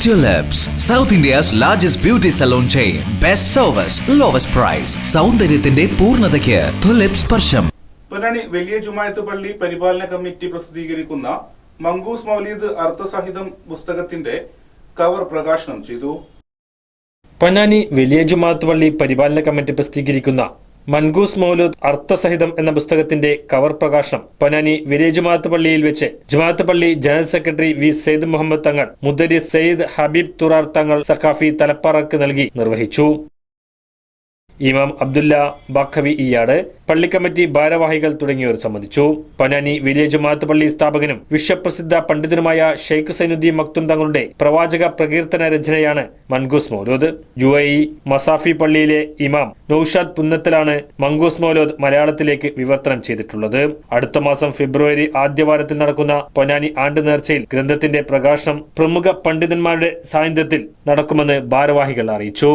Tulips, South India's largest beauty salon chain. Best service, lowest price. സൗന്ദര്യത്തിന്റെ പൂർണതയ്ക്ക് tulip സ്പർശം പൊന്നാനി വലിയ ജുമായത്ത് പള്ളി പരിപാലന കമ്മിറ്റി പ്രസിദ്ധീകരിക്കുന്ന മംഗൂസ് മൗലീദ് അർത്ഥസഹിതം പുസ്തകത്തിന്റെ കവർ പ്രകാശനം ചെയ്തു പൊന്നാനി വലിയ ജുമാഅത്ത് പള്ളി പരിപാലന കമ്മിറ്റി പ്രസിദ്ധീകരിക്കുന്ന മൻഗൂസ് മൗലൂദ് അർത്ഥസഹിതം എന്ന പുസ്തകത്തിന്റെ കവർ പ്രകാശനം പൊന്നാനി വിലേജ് ജുമാഅത്ത് പള്ളിയിൽ വെച്ച്. ജുമാഅത്ത് പള്ളി general secretary V Syed Muhammad Thangal മുദ്ദരി Syed Habib തുറാർ തങ്ങൾ സഖാഫി തലപ്പാറക്ക് നൽകി നിർവഹിച്ചു. ഇമാം അബ്ദുല്ല ബാഖവി ഇയാട് പള്ളിക്കമ്മിറ്റി ഭാരവാഹികൾ തുടങ്ങിയവർ സംബന്ധിച്ചു. പനാനി വില്ലേജ് മാത്ത് പള്ളി സ്ഥാപകനും വിശ്വപ്രസിദ്ധ പണ്ഡിതനുമായ ഷെയ്ഖ് സൈനുദ്ദീൻ മക്തും തങ്ങളുടെ പ്രവാചക പ്രകീർത്തന രചനയാണ് മൻഗൂസ് മൗലോദ്. യു എ മസാഫി പള്ളിയിലെ ഇമാം നൌഷാദ് പുന്നത്തലാണ് മങ്കൂസ് മൗലോദ് മലയാളത്തിലേക്ക് വിവർത്തനം ചെയ്തിട്ടുള്ളത്. അടുത്ത മാസം ഫെബ്രുവരി ആദ്യവാരത്തിൽ നടക്കുന്ന പൊനാനി ആണ്ട് നേർച്ചയിൽ ഗ്രന്ഥത്തിന്റെ പ്രകാശനം പ്രമുഖ പണ്ഡിതന്മാരുടെ സാന്നിധ്യത്തിൽ നടക്കുമെന്ന് ഭാരവാഹികൾ അറിയിച്ചു.